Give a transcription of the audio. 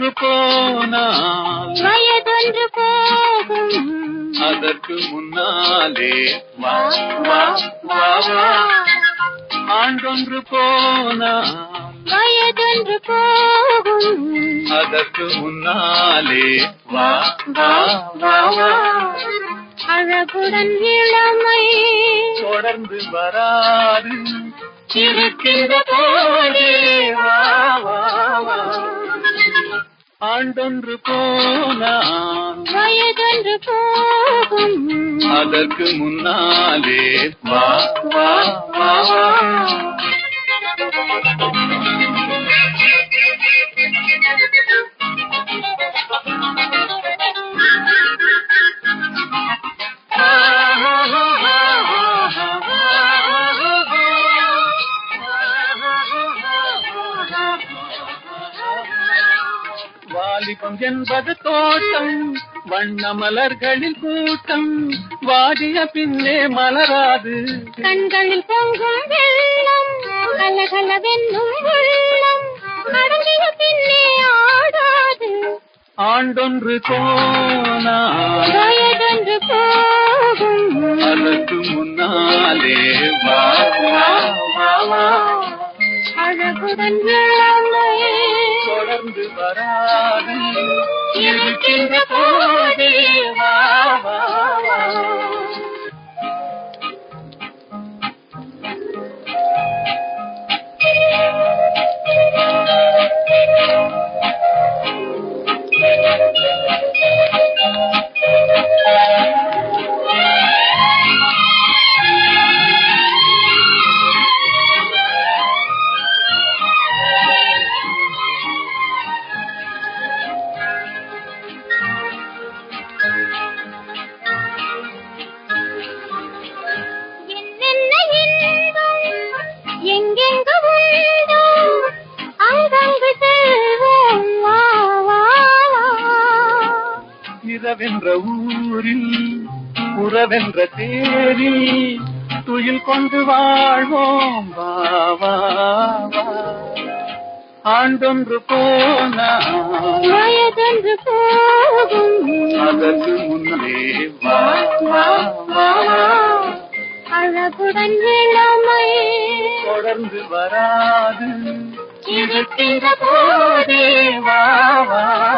போனால் வயதொன்று போகும். அதற்கு முன்னாலே வா வா வா வா. ஆண்டொன்று போனால் வயதொன்று போகும். அதற்கு முன்னாலே வா வா வா வா அழகுடன் இளமை. தொடர்ந்து வராது. இருக்கின்ற போதே வா. ஆண்டொன்று போனால் வயதொன்று போகும். அதற்கு முன்னாலே வா வா வா. வாலிபம் என்பது தோட்டம் வண்ண மலர்களின் கூட்டம் வாடிய பின்னே மலராது. கண்களில் பொங்கும் வெள்ளம் கலகலவென்னும் உள்ளம் அடங்கிய பின்னே ஆடாது. ஆண்டொன்று போனால் வயதொன்று போகும். அதற்கு முன்னாலே வா வா அழகுடன் வராது. இருக்கின்ற போதே இரவென்ற ஊரில் உறவென்ற தேரில் துயில் கொண்டு வாழ்வோம். வா வா வா. ஆண்டொன்று போனால் வயதொன்று போகும். அதற்கு முன்னே அழகுடன் இளமை தொடர்ந்து வராது. இருக்கின்ற போதே. வா.